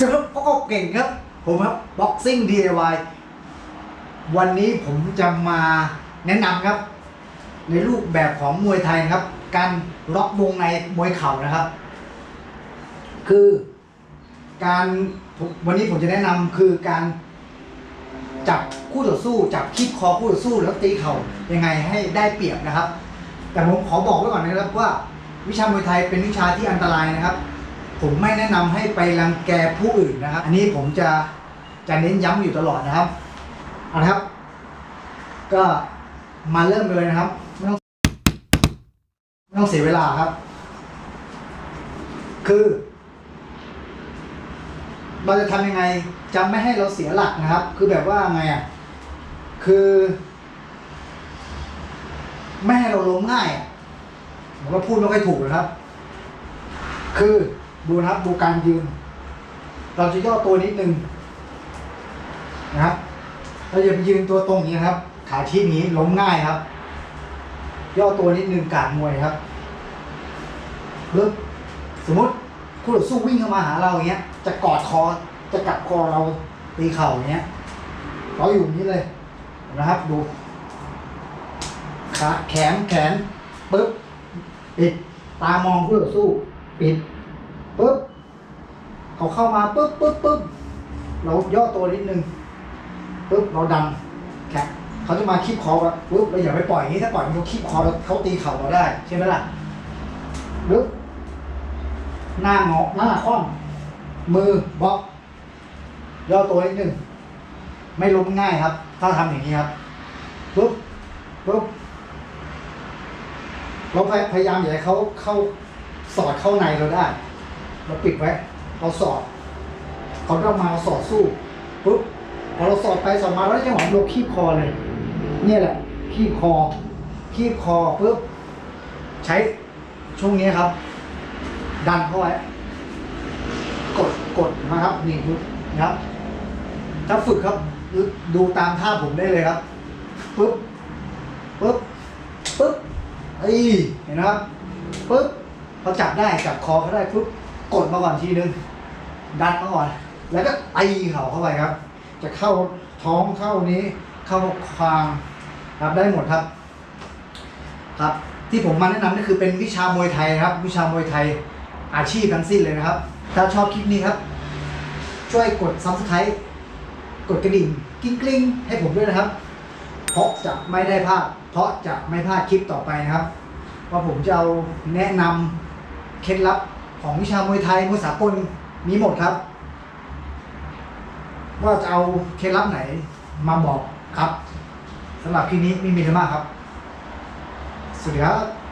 สำหรับพ่อเก่งครับ ผมครับ Boxing DIY วันนี้ผมจะมาแนะนำครับ ในรูปแบบของมวยไทยครับ การล็อกวงในมวยเข่านะครับ คือการวันนี้ผมจะแนะนำคือการจับคู่ต่อสู้จับคีบคอคู่ต่อสู้แล้วตีเข่ายังไงให้ได้เปรียบนะครับ แต่ผมขอบอกไว้ก่อนนะครับว่า วิชามวยไทยเป็นวิชาที่อันตรายนะครับ ผมไม่แนะนำให้ไปรังแกผู้อื่นนะครับ อันนี้ผมจะจะเน้นย้ำอยู่ตลอดนะครับเอาละครับ ก็มาเริ่มเลยนะครับ ไม่ต้องไม่ต้องเสียเวลาครับ คือ เราจะทำยังไงจะไม่ให้เราเสียหลักนะครับ คือแบบว่าไงอะคือ ไม่ให้เราล้มง่ายผมก็พูดไม่ค่อยถูกนะครับ คือ ดูนะครับดูการยืน เราจะย่อตัวนิดนึงนะครับเราจะไปยืนตัวตรงอย่างนี้ครับ ขาชี้นี้ล้มง่ายครับ ย่อตัวนิดนึงกาดมวยครับปึ๊บสมมติคู่ต่อสู้วิ่งเข้ามาหาเราอย่างเงี้ย จะกอดคอจะกัดคอเราตีเข่าอย่างเงี้ยเราอยู่นี้เลยนะครับดูขาแขนแขนปึ๊บปิดตามองคู่ต่อสู้ปิด ปึ๊บเขาเข้ามาปึ๊บปึ๊บปึ๊บเราย่อตัวนิดนึงปึ๊บเราดันแขนเขาจะมาคีบคอแบบปึ๊บเราอย่าไปปล่อยนี้ถ้าปล่อยมันเขาคีบคอเราเขาตีเข่าเราได้ใช่ไหมล่ะปึ๊บหน้าเงอหน้าคว่ำมือบล็อก ย่อตัวนิดนึงไม่ล้มง่ายครับ ถ้าทำอย่างนี้ครับปึ๊บปึ๊บเราพยายามอย่าให้เขาเข้าสอดเข้าในเราได้ เราปิดไว้ เราสอดเขาต้องมาเราสอดสู้ปุ๊บพอเราสอดไปสอดมาแล้วจังหวะเราคีบคอเลยเนี่ยแหละคีบคอคีบคอปุ๊บใช้ช่วงนี้ครับ ดันเข้าไว้กดกดนะครับนี่ดูนะครับถ้าฝึกครับดูตามท่าผมได้เลยครับปุ๊บปุ๊บปุ๊บเอ้เห็นนะครับปุ๊บเขาจับได้จับคอเขาได้ปุ๊บ กดมาก่อนทีนึง ดันมาก่อน แล้วก็ตีเข่าเข้าไปครับ จะเข้าท้องเข้านี้ เข้าคางครับได้หมดครับ ครับ ที่ผมมาแนะนำนี่คือเป็นวิชามวยไทยครับ วิชามวยไทยอาชีพทั้งสิ้นเลยนะครับ ถ้าชอบคลิปนี้ครับ ช่วยกด subscribe กดกระดิ่งกิ้งกลิ้งให้ผมด้วยนะครับ เพราะจะไม่ได้พลาด เพราะจะไม่พลาดคลิปต่อไปนะครับ ว่าผมจะเอาแนะนำเคล็ดลับ ของวิชามวยไทยมวยสากลมีหมดครับ ว่าจะเอาเคล็ดลับไหนมาบอกครับสำหรับคลิปนี้ไม่มีอะไรมากครับ สวัสดีครับ